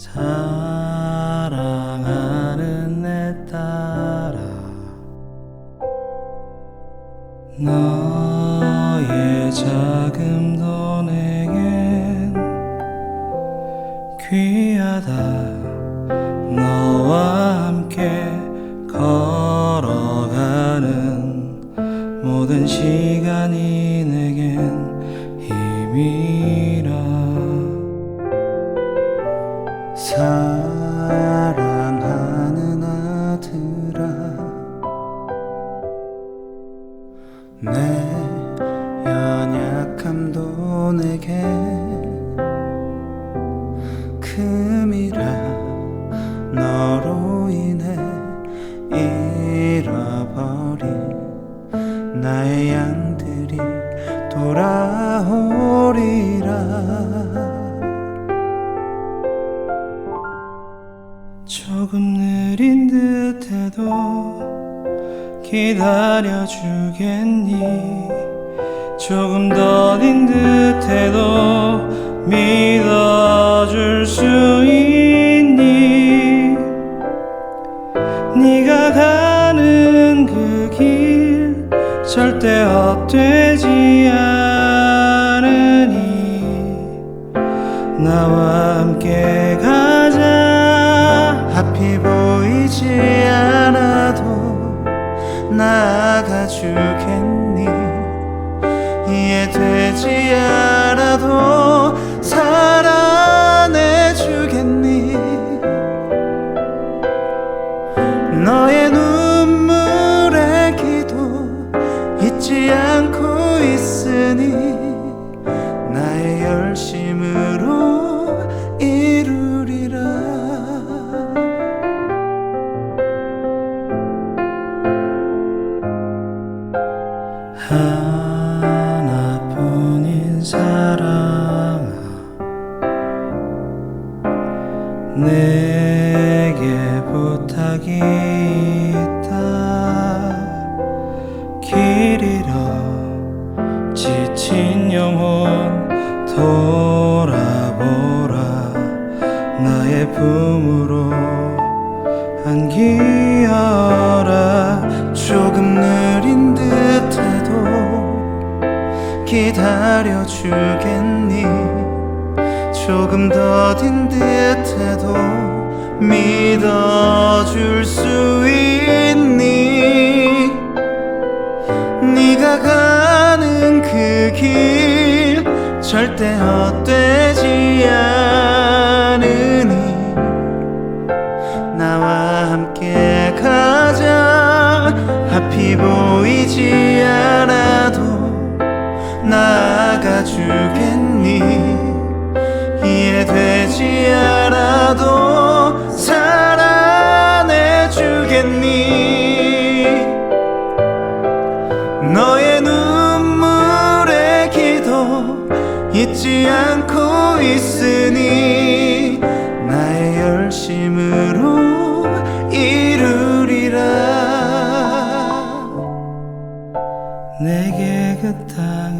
사랑하는 내 딸아 너의 작은 돈에겐 귀하다. 너와 함께 걸어가는 모든 시간이 내겐 힘이 사랑하는 아들아 내 연약함도 내게 금이라 너로 인해 잃어버린 나의 양들이 돌아오리라 기다려 주겠니? 조금 더딘 듯해도 믿어줄 수 있니? 네가 가는 그 길 절대 헛되지 않으니 나와 함께 가 이해되지 않아도 사랑해 주겠니? 너의 눈물의 기도 잊지 않고 있으니 나의 열심으로 이루리라. 하 내게 부탁이 있다. 길 잃어 지친 영혼 돌아보라. 나의 품으로 안기어라. 조금 느린 듯해도 기다려 주겠니 조금 더딘 듯해도 믿어줄 수 있니? 네가 가는 그 길 절대 헛되지 않으니. 나와 함께 가자. 앞이 보이지 않아도 나아가 주겠니? 이해 되지 않아도 사랑해 주겠니? 너의 눈물의 기도 잊지 않고 있으니 나의 열심으로 이루리라. 내게 그딴